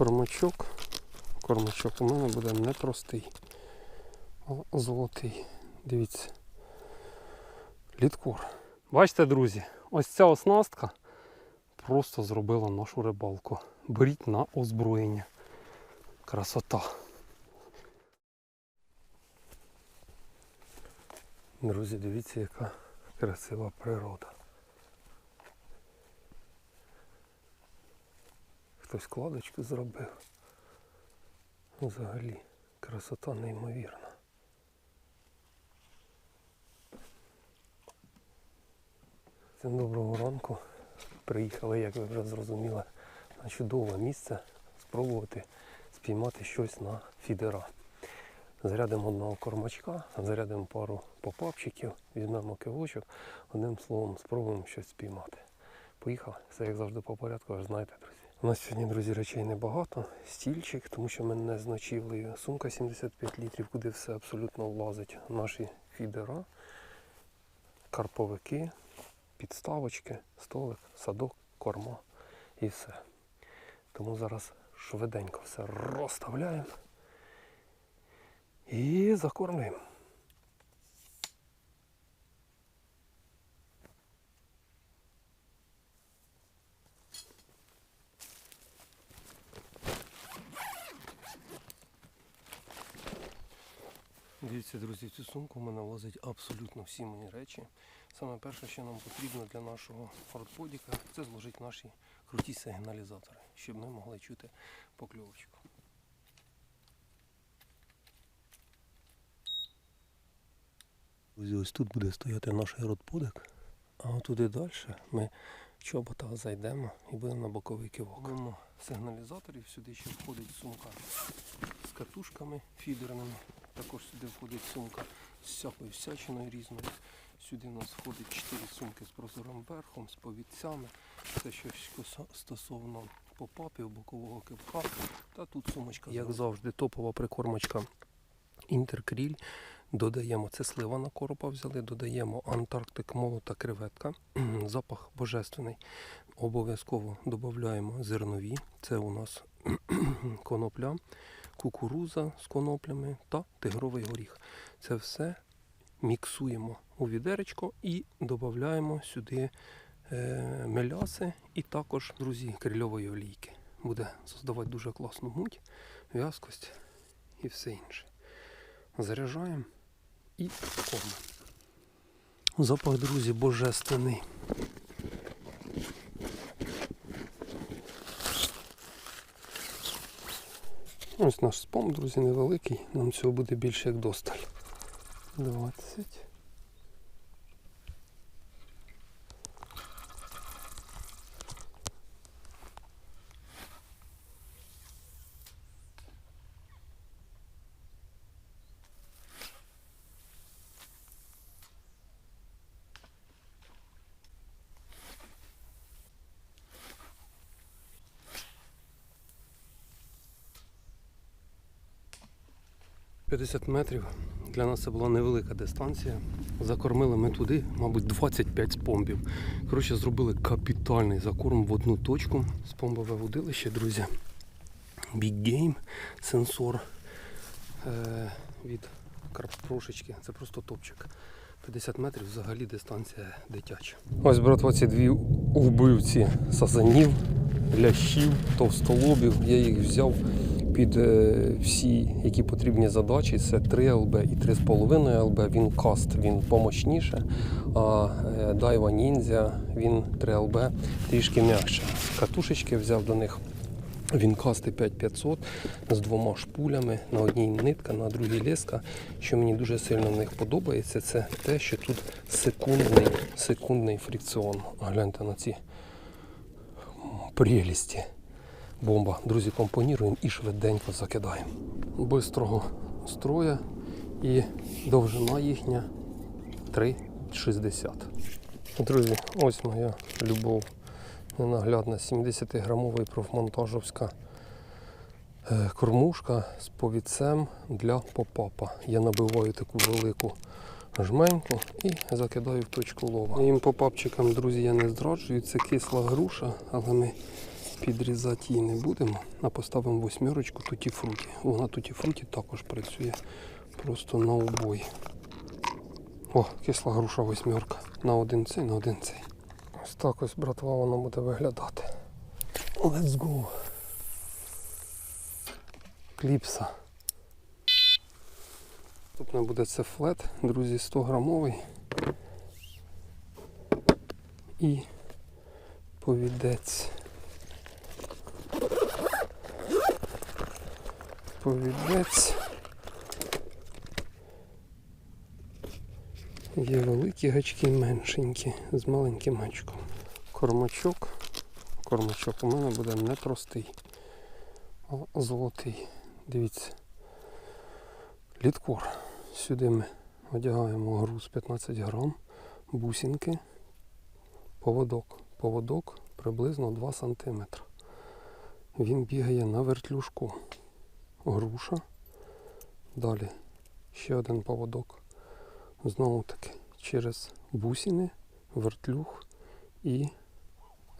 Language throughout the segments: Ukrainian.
Кормачок. Кормачок у мене буде непростий. А золотий. Дивіться. Літкор. Бачите, друзі, ось ця оснастка просто зробила нашу рибалку. Беріть на озброєння. Красота. Друзі, дивіться, яка красива природа. Хтось кладочку зробив. Взагалі, красота неймовірна. Всім доброго ранку. Приїхали, як ви вже зрозуміли, на чудове місце спробувати спіймати щось на фідера. Зарядимо одного кормачка, зарядимо пару попапчиків, візьмемо кивочок, одним словом спробуємо щось спіймати. Поїхали. Все як завжди по порядку, ви ж знаєте, друзі. У нас сьогодні, друзі, речей небагато. Стільчик, тому що ми не з ночівлею. Сумка 75 літрів, куди все абсолютно влазить. Наші фідера, карповики, підставочки, столик, садок, корма і все. Тому зараз швиденько все розставляємо і закормлюємо. Дивіться, друзі, в цю сумку в мене влазить абсолютно всі мої речі. Саме перше, що нам потрібно для нашого фортподіка, це зложити наші круті сигналізатори, щоб ми могли чути покльовочку. Друзі, ось тут буде стояти наш родподик, а туди далі ми чобота зайдемо і будемо на боковий кивок. Сигналізаторів, сюди ще входить сумка з катушками фідерними. Також сюди входить сумка з всякою всячиною різною. Сюди у нас входить 4 сумки з прозорим верхом, з повідцями. Це щось стосовно попапів, бокового кивка. Та тут сумочка. Як завжди, топова прикормочка Інтеркріль. Додаємо це слива на коропа взяли, додаємо Антарктик молота креветка. Запах божественний. Обов'язково додаємо зернові. Це у нас конопля, кукуруза з коноплями та тигровий горіх. Це все міксуємо у відеречко і додаємо сюди е, меляси і також, друзі, крильової олійки. Буде создавати дуже класну муть, в'язкость і все інше. Заряджаємо і кормимо. Запах, друзі, божественний. Ось наш спом, друзі, невеликий. Нам цього буде більше як досталь. 20. П'ятдесят метрів. Для нас це була невелика дистанція. Закормили ми туди, мабуть, 25 спомбів. Коротше, зробили капітальний закорм в одну точку. Спомбове водилище, друзі. Big Game сенсор е, від карпрошечки. Це просто топчик. 50 метрів взагалі дистанція дитяча. Ось, братва, ці дві вбивці сазанів, лящів, товстолобів. Я їх взяв під е, всі, які потрібні задачі. Це 3 ЛБ і 3,5 ЛБ. Він каст, він помощніше. А е, Дайва Ніндзя, він 3 ЛБ трішки м'якше. Катушечки взяв до них. Він касти 5500 з двома шпулями, на одній нитка, на другій леска. Що мені дуже сильно в них подобається, це те, що тут секундний, секундний фрикціон. Гляньте на ці прелісті. Бомба. Друзі, компоніруємо і швиденько закидаємо. Бистрого строя і довжина їхня 3,60. Друзі, ось моя любов ненаглядна 70-грамовий профмонтажовська е, кормушка з повідцем для попапа. Я набиваю таку велику жменьку і закидаю в точку лова. Моїм попапчикам, друзі, я не зраджую, це кисла груша, але ми Підрізати її не будемо, а поставимо восьмерочку туті фруті. Вона туті фруті також працює просто на обої. О, кисла груша восьмерка. На один цей, на один цей. Ось так ось, братва, воно буде виглядати. Let's go. Кліпса. Наступне буде це флет, друзі, 100 грамовий. І повідець. Повідець. Є великі гачки меншенькі з маленьким гачком. Кормачок. Кормачок у мене буде не простий, а золотий. Дивіться. Літкор. Сюди ми одягаємо груз 15 грам, бусинки, поводок. Поводок приблизно 2 см. Він бігає на вертлюжку. Груша. Далі ще один поводок. Знову таки через бусини, вертлюг і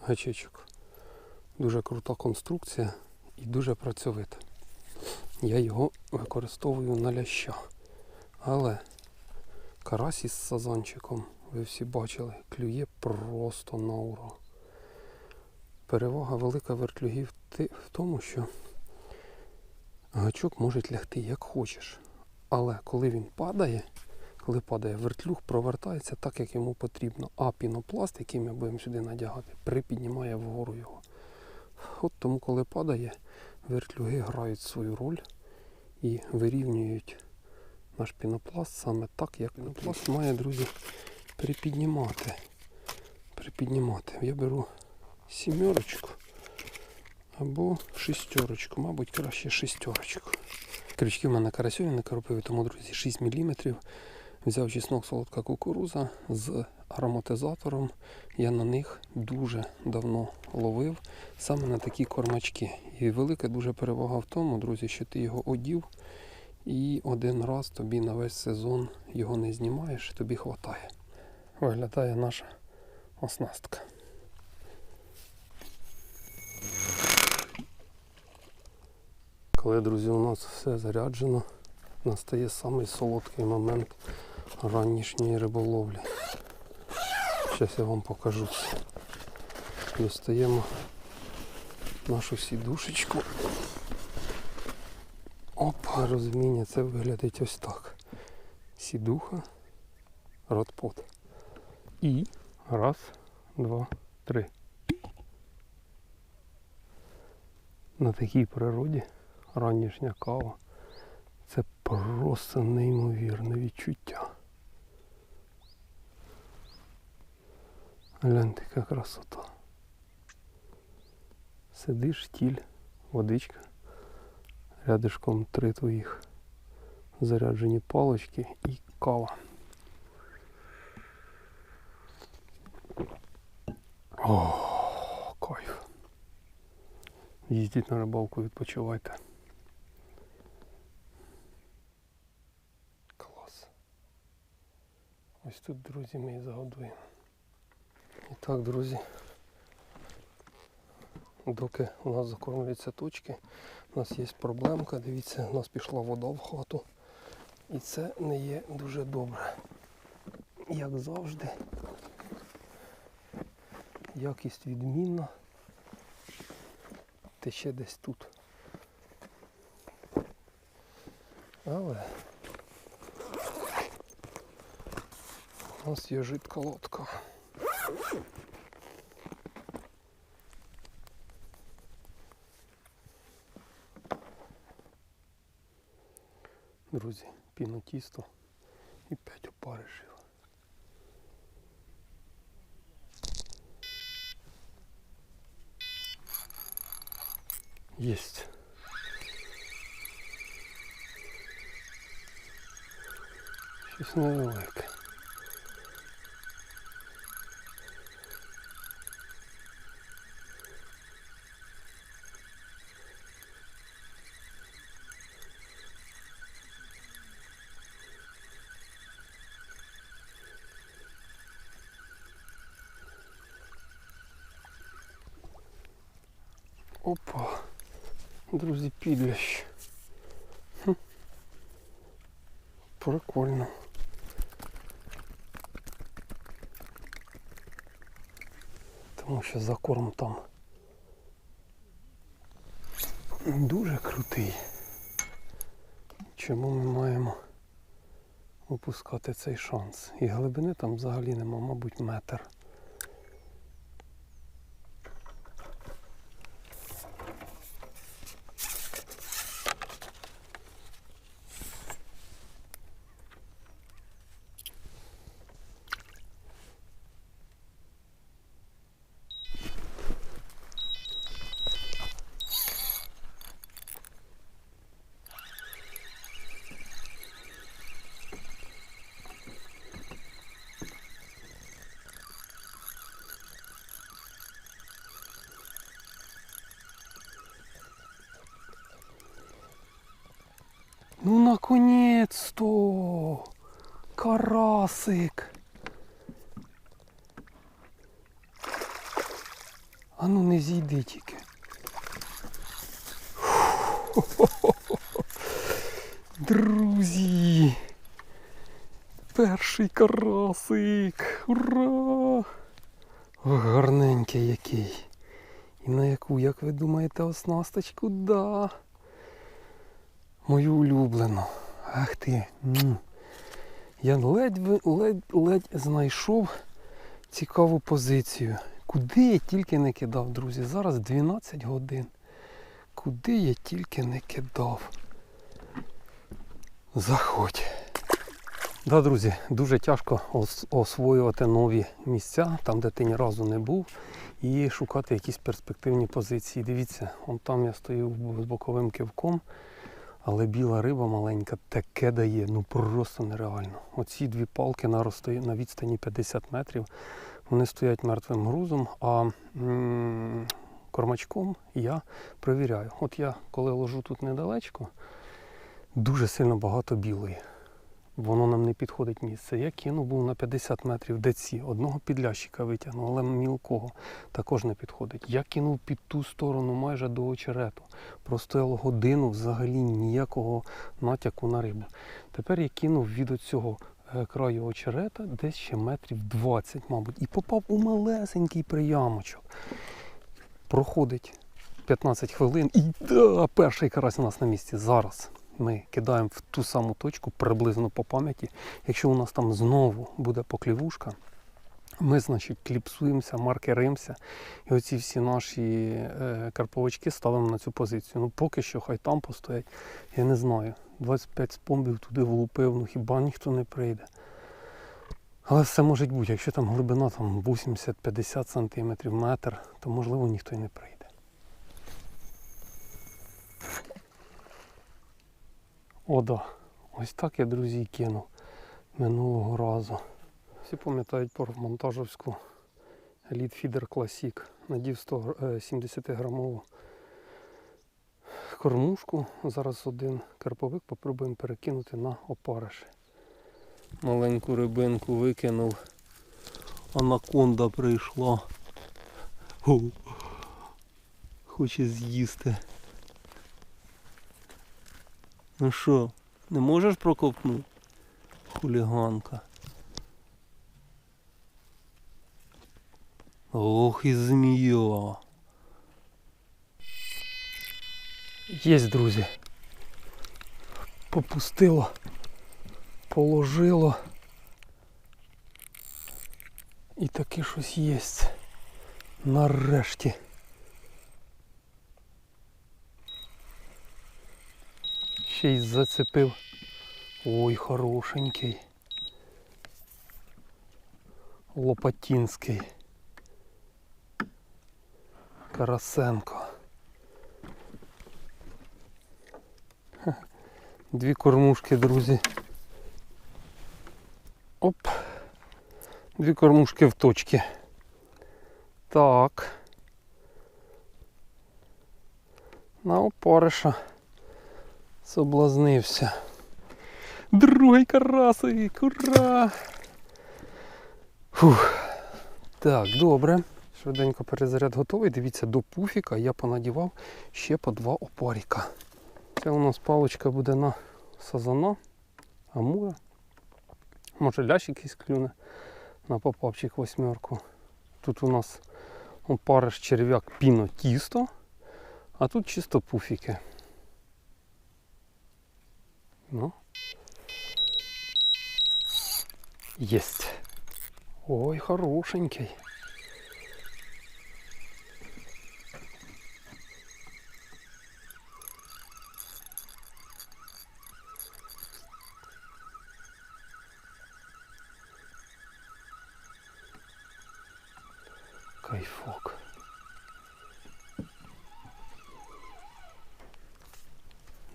гачечок. Дуже крута конструкція і дуже працьовита. Я його використовую на ляща. Але карась із сазанчиком, ви всі бачили, клює просто на ура. Перевага велика вертлюгів в тому, що гачок може лягти як хочеш. Але коли він падає, коли падає вертлюг, провертається так, як йому потрібно. А пінопласт, який ми будемо сюди надягати, припіднімає вгору його. От тому, коли падає, вертлюги грають свою роль і вирівнюють наш пінопласт саме так, як пінопласт має, друзі, припіднімати. Припіднімати. Я беру сімерочку або шістерочку, мабуть, краще шістерочку. Крючки в мене карасьові не коропиві, тому, друзі, 6 мм. Взяв чеснок солодка кукуруза з ароматизатором. Я на них дуже давно ловив саме на такі кормачки. І велика дуже перевага в тому, друзі, що ти його одів і один раз тобі на весь сезон його не знімаєш, тобі хватає. Виглядає наша оснастка. Коли, друзі, у нас все заряджено, настає самий солодкий момент ранішньої риболовлі. Зараз я вам покажу. Достаємо нашу сідушечку. Опа, розуміння, це виглядить ось так. Сідуха, ротпот. І раз, два, три. На такій природі ранішня кава. Це просто неймовірне відчуття. Гляньте, яка красота. Сидиш, тіль, водичка. Рядишком три твоїх заряджені палочки і кава. О, кайф. Їздіть на рибалку, відпочивайте. Клас. Ось тут, друзі, ми і загодуємо. І так, друзі, доки у нас закормлюються точки, у нас є проблемка. Дивіться, у нас пішла вода в хату. І це не є дуже добре. Як завжди, якість відмінна. Тече десь тут. Але у нас є жидка лодка. Друзі, піно тісто і 5 опаришів. Єсть. Щось невелике. Друзі, підлящ. Прикольно. Тому що закорм там дуже крутий. Чому ми маємо упускати цей шанс? І глибини там взагалі нема, мабуть, метр. Ну наконец-то! Карасик! А ну не зійди тільки. Друзі! Перший карасик! Ура! Гарненький який. І на яку, як ви думаєте, оснасточку? Да. Мою улюблену. Ах ти. Я ледь, ледь, ледь знайшов цікаву позицію. Куди я тільки не кидав, друзі. Зараз 12 годин. Куди я тільки не кидав. Заходь. Да, друзі, дуже тяжко освоювати нові місця, там, де ти ні разу не був, і шукати якісь перспективні позиції. Дивіться, он там я стою з боковим кивком. Але біла риба маленька таке дає, ну просто нереально. Оці дві палки на, розстоя... на відстані 50 метрів, вони стоять мертвим грузом, а кормачком я провіряю. От я коли ложу тут недалечко, дуже сильно багато білої. Воно нам не підходить місце. Я кинув був на 50 метрів деці. Одного підлящика витягнув, але мілкого також не підходить. Я кинув під ту сторону майже до очерету. Простояло годину взагалі ніякого натяку на рибу. Тепер я кинув від оцього е, краю очерета десь ще метрів 20, мабуть, і попав у малесенький приямочок. Проходить 15 хвилин і да, перший карась у нас на місці. Зараз ми кидаємо в ту саму точку приблизно по пам'яті. Якщо у нас там знову буде поклівушка, ми, значить, кліпсуємося, маркеримося. І оці всі наші е, карповички ставимо на цю позицію. Ну поки що хай там постоять. Я не знаю. 25 спомбів туди влупив, ну хіба ніхто не прийде. Але все може бути, якщо там глибина там 80-50 см, метр, то можливо ніхто й не прийде. О. Ось так я, друзі, кинув минулого разу. Всі пам'ятають про монтажовську Elite Feeder Classic. Надів 170 грамову кормушку. Зараз один карповик попробуємо перекинути на опариш. Маленьку рибинку викинув. Анаконда прийшла. Хоче з'їсти. Ну що, не можеш прокопнути? Хуліганка. Ох і змія. Єсть, друзі. Попустило, положило. І таке щось єсть. Нарешті. Ще й зацепив. Ой, хорошенький. Лопатінський. Карасенко. Дві кормушки, друзі. Оп. Дві кормушки в точці. Так. На опариша. Соблазнився. Другий карасик, ура! Фух. Так, добре. Швиденько перезаряд готовий. Дивіться, до пуфіка я понадівав ще по два опаріка. Це у нас паличка буде на сазана, амура. Може лящ якийсь клюне на попапчик восьмерку. Тут у нас опариш черв'як піно тісто, а тут чисто пуфіки. Ну. Єсть. Ой, хорошенький.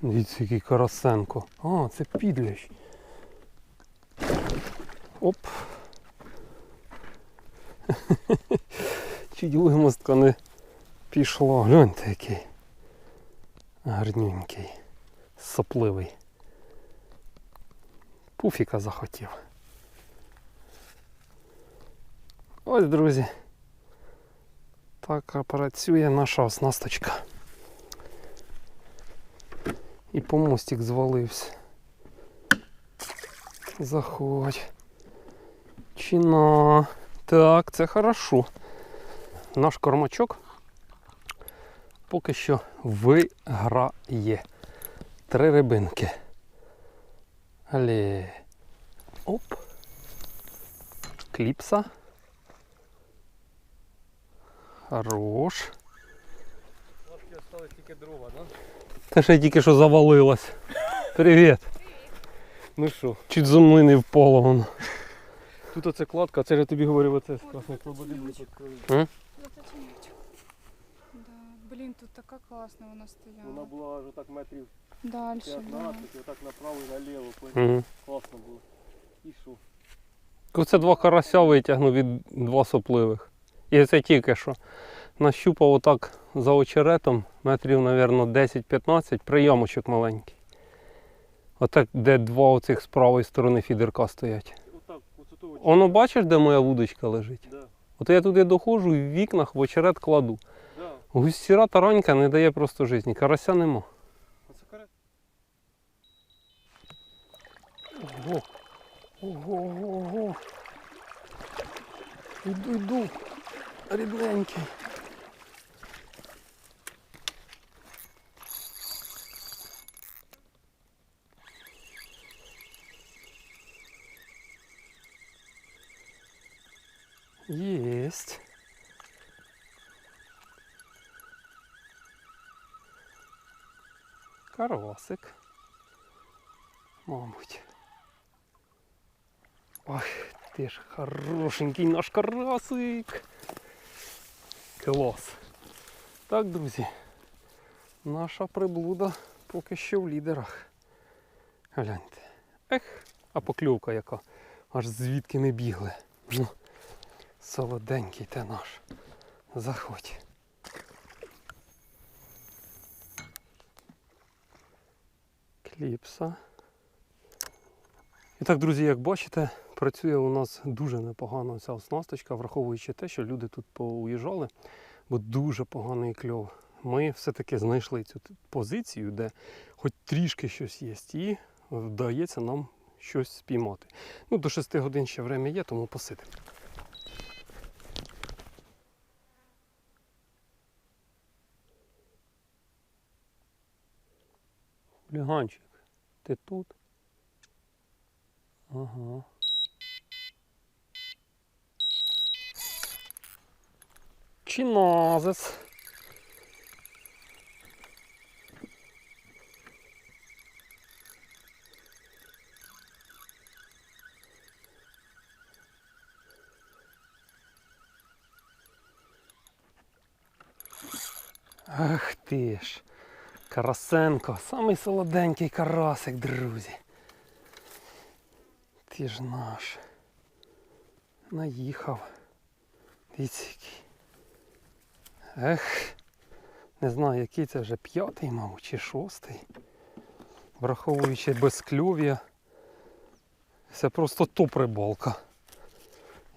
Дивіться, який карасенко. А, це підлящ. Оп. Чуть вимостка не пішла. Гляньте який. Гарненький. Сопливий. Пуфіка захотів. Ось, друзі. Так працює наша оснасточка. І помостик звалився. Заходь. Чина. Так, це хорошо. Наш кормачок поки що виграє. Три рибинки. Але. Оп. Кліпса. Хорош. Ложки тільки дрова, да? Та ще тільки що завалилась. Привіт. Ну що, Чуть мною не впало воно. тут оце кладка, це ж я тобі говорив, оце клободи буде Да. Блін, тут така класна вона стояла. Вона була аж так метрів Дальше, да. отак направо і наліво. Угу. Класно було. І що? Оце два карася витягнув від два сопливих. І це тільки що. Нащупав отак за очеретом, метрів, мабуть, 10-15, прийомочок маленький. Отак, де два оцих з правої сторони фідерка стоять. Воно бачиш, де моя вудочка лежить? Да, От я туди доходжу і в вікнах в очерет кладу. да. Густіра таранька не дає просто житті. Карася нема. Ого. Ого, ого, ого. Йду, йду. Рідненький. Єсть. Карасик. Мабуть. Ой, ти ж хорошенький наш карасик. Клас. Так, друзі, наша приблуда поки що в лідерах. Гляньте. Ех, а покльовка яка. Аж звідки ми бігли. Солоденький ти наш. Заходь. Кліпса. І так, друзі, як бачите, працює у нас дуже непогано ця оснасточка, враховуючи те, що люди тут поуїжджали, бо дуже поганий кльов. Ми все-таки знайшли цю позицію, де хоч трішки щось є, і вдається нам щось спіймати. Ну, до 6 годин ще время є, тому посидимо. Хуліганчик, ти тут? Ага. Чиназис. Ах ти ж. Карасенко, самий солоденький карасик, друзі. Ти ж наш. Наїхав. Дивіться. Ех. Не знаю, який це вже п'ятий, мабуть, чи шостий. Враховуючи безкльов'я. Це просто топ рибалка.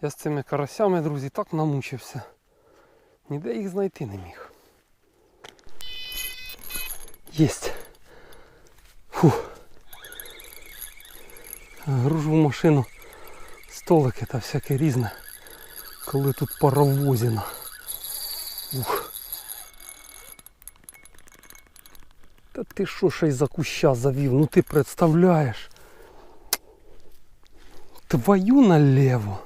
Я з цими карасями, друзі, так намучився. Ніде їх знайти не міг. Єсть. Фух. Гружу в машину столики та всяке різне, коли тут паровозіна. Ух. Та ти що ще й за куща завів? Ну ти представляєш? Твою налево.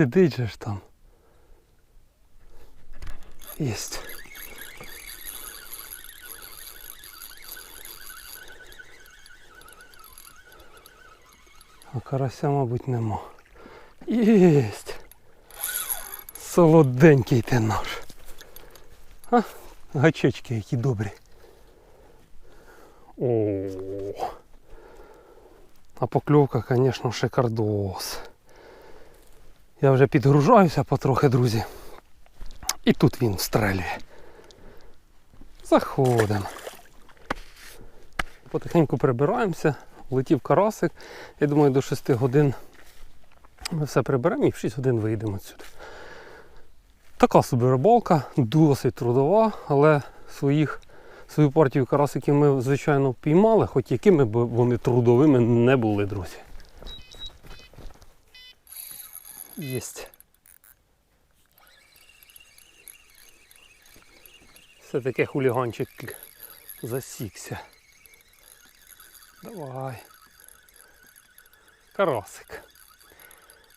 Сидить же ж там. Єсть. А карася, мабуть, нема. Єсть. Солоденький ти наш. А? Гачечки які добрі. О. А покльовка, звісно, шикардос. Я вже підгружаюся потрохи, друзі. І тут він встрелює. Заходимо. Потихеньку прибираємося. Летів карасик. Я думаю, до 6 годин ми все приберемо і в 6 годин вийдемо відсюди. Така собі рибалка, досить трудова, але своїх, свою партію карасиків ми, звичайно, піймали, хоч якими б вони трудовими не були, друзі. Єсть. Все-таки хуліганчик засікся. Давай. Карасик.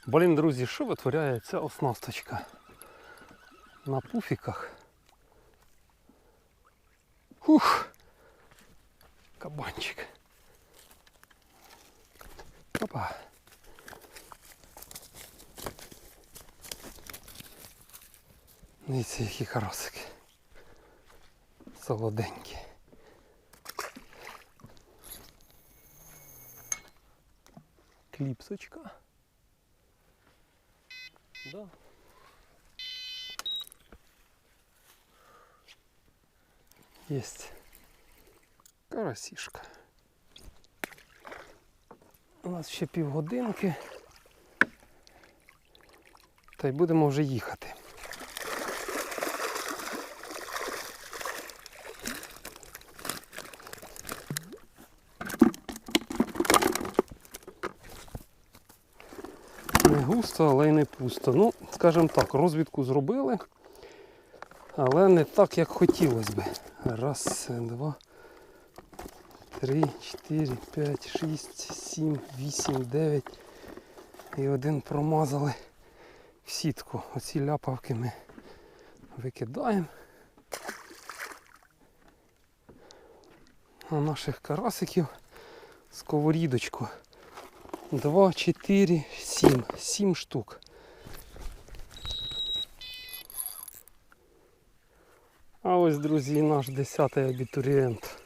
Блін, друзі, що витворяє ця оснасточка? На пуфіках. Ух! Кабанчик. Опа. Дивіться, які карасики. Солоденькі. Кліпсочка. Да. Есть карасішка. У нас ще півгодинки. Та й будемо вже їхати. Не густо, але й не пусто. Ну, скажімо так, розвідку зробили, але не так, як хотілося би. Раз, два, три, чотири, п'ять, шість, сім, вісім, дев'ять. І один промазали в сітку. Оці ляпавки ми викидаємо. А наших карасиків сковорідочку. Два, чотири, сім. Сім штук. А ось, друзі, наш десятий абітурієнт.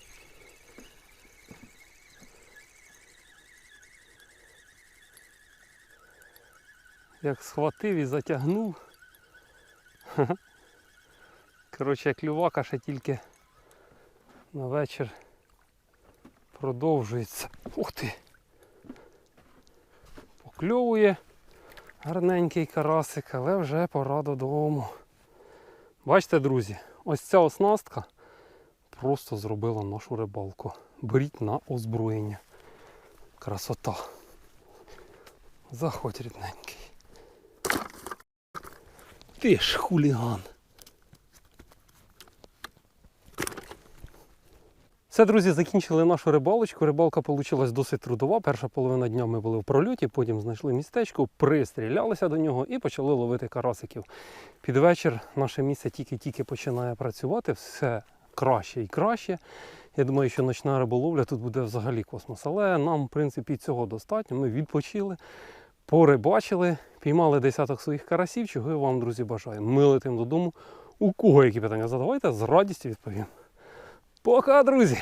Як схватив і затягнув. Коротше, клювака ще тільки на вечір продовжується. Ух ти! Покльовує гарненький карасик, але вже пора додому. Бачите, друзі, ось ця оснастка просто зробила нашу рибалку. Беріть на озброєння. Красота. Заходь рідненький. Ти ж хуліган. Все, друзі, закінчили нашу рибалочку. Рибалка вийшла досить трудова. Перша половина дня ми були в прольоті, потім знайшли містечко, пристрілялися до нього і почали ловити карасиків. Під вечір наше місце тільки-тільки починає працювати, все краще і краще. Я думаю, що ночна риболовля тут буде взагалі космос. Але нам, в принципі, цього достатньо. Ми відпочили, порибачили, піймали десяток своїх карасів, чого я вам, друзі, бажаю. Ми летимо додому. У кого які питання задавайте, з радістю відповім. Пока, друзі!